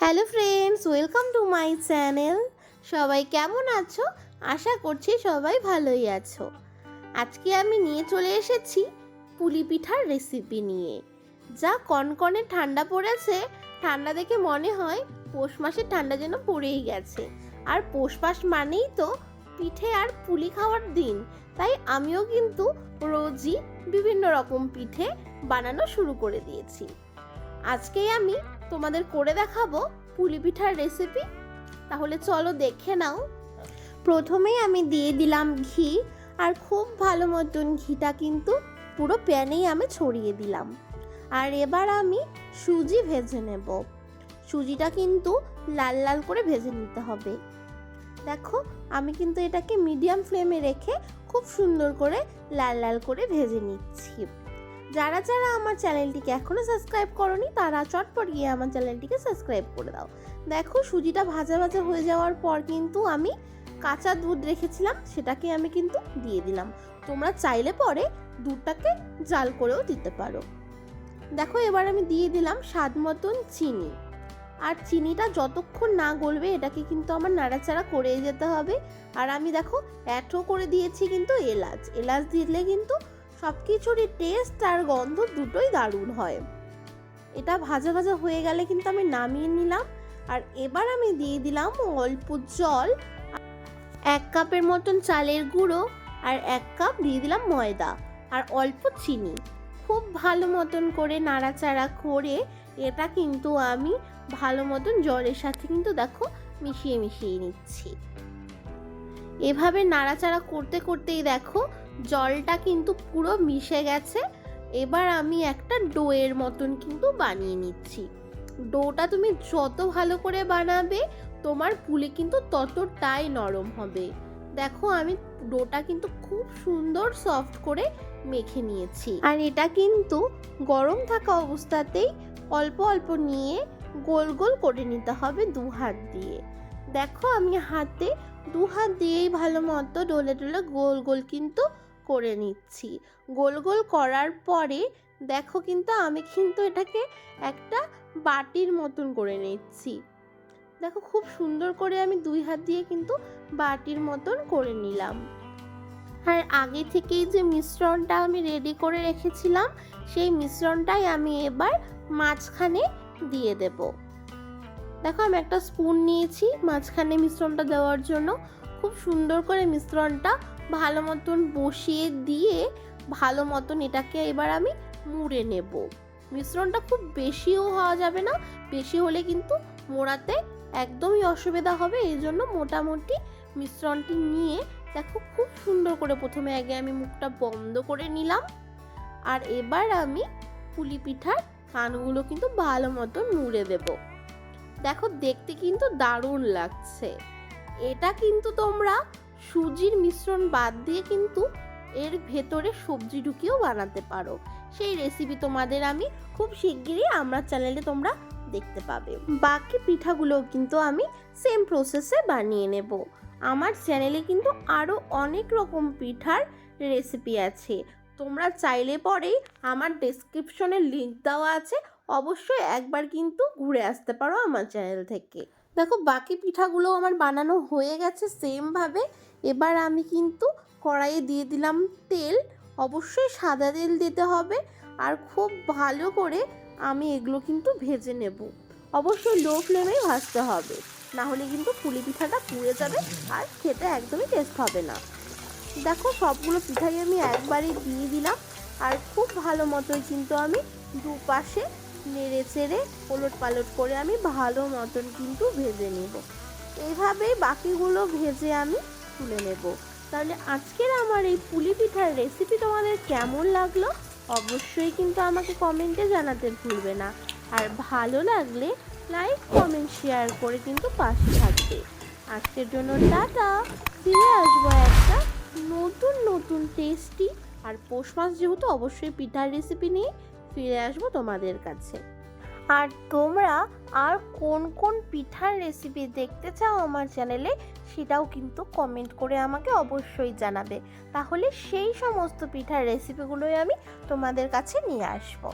Hello friends, welcome to my channel. সবাই কেমন আছো? আশা করছি সবাই ভালোই আছো। আজকে আমি নিয়ে চলে এসেছি পুলি পিঠার রেসিপি নিয়ে। যা কনকনে ঠান্ডা পড়েছে, ঠান্ডা দেখে মনে হয় পৌষ মাসের ঠান্ডা যেন পড়েই গেছে। আর পৌষ মাস মানেই তো পিঠে আর পুলি খাওয়ার দিন। তাই আমিও কিন্তু রোজই বিভিন্ন রকম পিঠে বানানো শুরু করে দিয়েছি। আজকেই আমি তোমাদের করে দেখাবো পুলি পিঠার রেসিপি তাহলে চলো দেখে নাও। প্রথমেই আমি দিয়ে দিলাম ঘি, আর খুব ভালো মতন ঘিটা কিন্তু পুরো প্যানেই আমি ছড়িয়ে দিলাম। আর এবার আমি সুজি ভেজে নেব। সুজিটা কিন্তু লাল লাল করে ভেজে নিতে হবে। দেখো, আমি কিন্তু এটাকে মিডিয়াম ফ্লেমে রেখে খুব সুন্দর করে লাল লাল করে ভেজে নিচ্ছি। যারা যারা আমার চ্যানেলটিকে এখনও সাবস্ক্রাইব করনি, তারা চটপট গিয়ে আমার চ্যানেলটিকে সাবস্ক্রাইব করে দাও। দেখো, সুজিটা ভাজা ভাজা হয়ে যাওয়ার পর কিন্তু আমি কাঁচা দুধ রেখেছিলাম, সেটাকে আমি কিন্তু দিয়ে দিলাম। তোমরা চাইলে পরে দুধটাকে জাল করেও দিতে পারো। দেখো, এবার আমি দিয়ে দিলাম স্বাদ মতন চিনি। আর চিনিটা যতক্ষণ না গলবে, এটাকে কিন্তু আমার নাড়াচাড়া করে যেতে হবে। আর আমি দেখো অ্যাডও করে দিয়েছি কিন্তু এলাচ। এলাচ দিলে কিন্তু সব কিছুরই টেস্ট আর গন্ধ দুটোই দারুণ হয়। এটা ভাজা ভাজা হয়ে গেলে কিন্তু আমি নামিয়ে নিলাম, আর এবার আমি দিয়ে দিলাম অল্প জল, এক কাপের মতন চালের গুঁড়ো, আর এক কাপ দিয়ে দিলাম ময়দা, আর অল্প চিনি। খুব ভালো মতন করে নাড়াচাড়া করে এটা কিন্তু আমি ভালো মতন জলের সাথে কিন্তু দেখো মিশিয়ে মিশিয়ে নিচ্ছি। এভাবে নাড়াচাড়া করতে করতেই দেখো জলটা কিন্তু পুরো মিশে গেছে। এবার আমি একটা ডোয়ের মতন কিন্তু বানিয়ে নিচ্ছি। ডোটা তুমি যত ভালো করে বানাবে, তোমার পুলি কিন্তু ততটাই নরম হবে। দেখো, আমি ডোটা কিন্তু খুব সুন্দর সফট করে মেখে নিয়েছি। আর এটা কিন্তু গরম থাকা অবস্থাতেই অল্প অল্প নিয়ে গোল গোল করে নিতে হবে দু হাত দিয়ে। দেখো, আমি হাতে দু হাত দিয়েই ভালো মতো ডোলে ডোলে গোল গোল কিন্তু করে নিচ্ছি। গোল গোল করার পরে দেখো কিন্তু আমি কিন্তু এটাকে একটা বাটির মতন করে নিচ্ছি। দেখো খুব সুন্দর করে আমি দুই হাত দিয়ে কিন্তু বাটির মতন করে নিলাম। আর আগে থেকেই যে মিশ্রণটা আমি রেডি করে রেখেছিলাম, সেই মিশ্রণটাই আমি এবার মাঝখানে দিয়ে দেব। দেখো আমি একটা স্পুন নিয়েছি মাঝখানে মিশ্রণটা দেওয়ার জন্য। খুব সুন্দর করে মিশ্রণটা ভালো মতন বসিয়ে দিয়ে ভালো মতন এটাকে এবার আমি মুড়ে নেব। মিশ্রণটা খুব বেশিও হওয়া যাবে না, বেশি হলে কিন্তু মোড়াতে একদমই অসুবিধা হবে। এই জন্য মোটামুটি মিশ্রণটি নিয়ে দেখো খুব সুন্দর করে প্রথমে আগে আমি মুখটা বন্ধ করে নিলাম। আর এবার আমি পুলি পিঠার কানগুলো কিন্তু ভালো মতন মুড়ে দেব। দেখো দেখতে কিন্তু দারুণ লাগছে। এটা কিন্তু তোমরা সুজির মিশ্রণ বাদ দিয়ে কিন্তু এর ভেতরে সবজি ঢুকিয়েও বানাতে পারো। সেই রেসিপি তোমাদের আমি খুব শিগগিরই আমার চ্যানেলে তোমরা দেখতে পাবে। বাকি পিঠাগুলোও কিন্তু আমি সেম প্রসেসে বানিয়ে নেব। আমার চ্যানেলে কিন্তু আরও অনেক রকম পিঠার রেসিপি আছে। তোমরা চাইলে পরেই আমার ডেসক্রিপশনে লিঙ্ক দেওয়া আছে। অবশ্যই একবার কিন্তু ঘুরে আসতে পারো আমার চ্যানেল থেকে। দেখো, বাকি পিঠাগুলো আমার বানানো হয়ে গেছে সেমভাবে এবার আমি কিন্তু কড়াইয়ে দিয়ে দিলাম তেল। অবশ্যই সাদা তেল দিতে হবে। আর খুব ভালো করে আমি এগুলো কিন্তু ভেজে নেব। অবশ্যই লো ফ্লেমেই ভাজতে হবে। না হলে কিন্তু পুলি পিঠাটা পুড়ে যাবে আর খেতে একদমই টেস্ট হবে না। দেখো, সবগুলো পিঠাই আমি একবারে দিয়ে দিলাম। আর খুব ভালো মতোই কিন্তু আমি দুপাশে নেড়ে চেড়ে ওলট পালট করে আমি ভালো মতন কিন্তু ভেজে নেব। এইভাবেই বাকিগুলো ভেজে আমি তুলে নেব। তাহলে আজকের আমার এই পুলি পিঠার রেসিপি তোমাদের কেমন লাগল? অবশ্যই কিন্তু আমাকে কমেন্টে জানাতে ভুলবে না। আর ভালো লাগলে লাইক কমেন্ট শেয়ার করে কিন্তু পাশে থাকবে। আজকের জন্য টাটা। ফিরে আসব একটা নতুন নতুন টেস্টি আর পৌষ মাস যেহেতু অবশ্যই পিঠার রেসিপি নিয়ে ফিরে আসব তোমাদের কাছে। আর তোমরা আর কোন কোন পিঠার রেসিপি দেখতে চাও আমার চ্যানেলে সেটাও কিন্তু কমেন্ট করে আমাকে অবশ্যই জানাবে। তাহলে সেই সমস্ত পিঠার রেসিপিগুলোই আমি তোমাদের কাছে নিয়ে আসব।